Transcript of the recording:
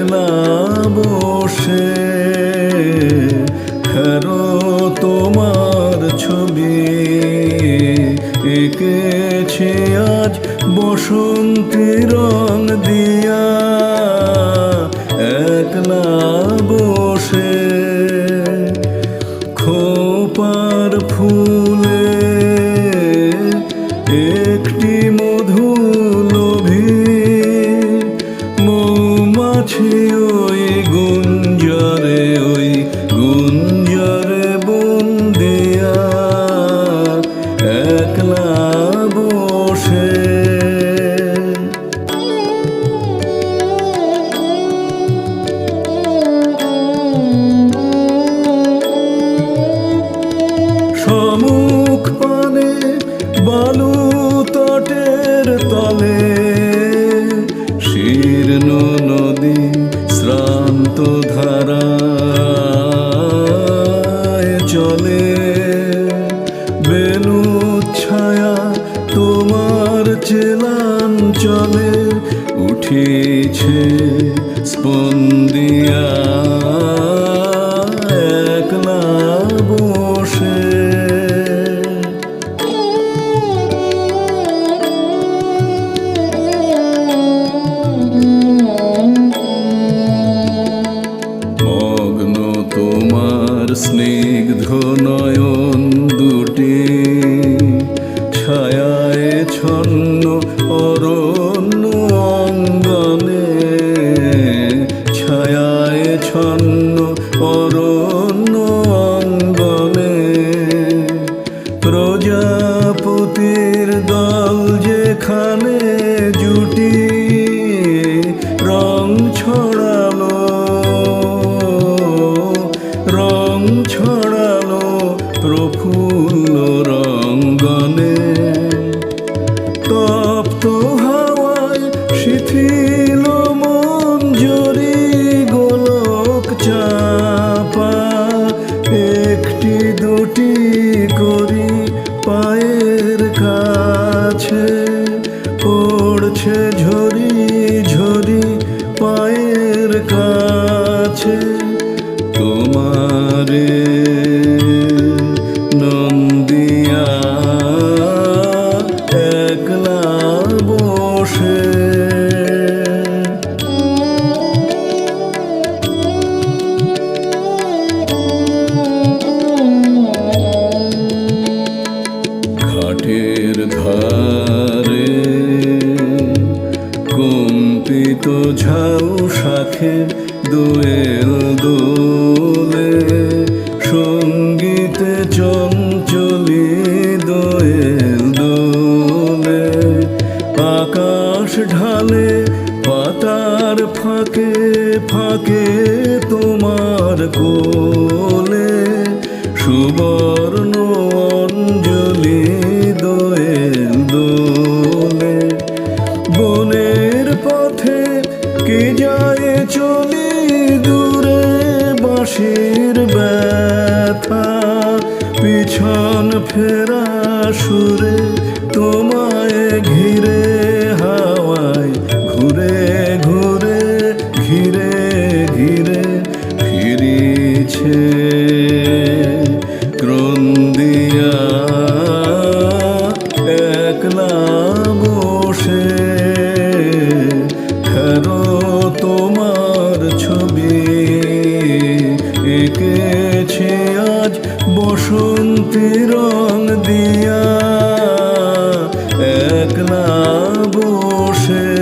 একলা বসে, খেরো তোমার ছবি। এঁকেছে আজ বসন্তী রং দিয়া, একলা বসে। খোপার ফুলে একটি উঠেছে স্পন্দিয়া একলা বসে। মগ্ন তোমার স্নিগ্ধ নয়ন প্রজাপতির দল যেখানে ঝরি ঝরি পায়ের কাছে তোমারে নন্দিয়া একলা বসে। ঘাটের ধারে কম্পিত ঝাউ শাখে দোয়েল দোলে। সঙ্গীতে চঞ্চলি দোয়েল দোলে। আকাশ ঢালে পাতার ফাঁকে ফাঁকে তোমার কোলে। সুবর্ণ কে যায় চলে দূরে বাঁশির ব্যথা? পিছন ফেরা সুরে তোমায় ঘিরে, হাওয়ায় ঘুরে ঘুরে, ঘিরে ঘিরে ফিরিছে ক্রন্দিয়া। একলা বসে এসেছে আজ বসন্তের রং দিয়া। একলা বসে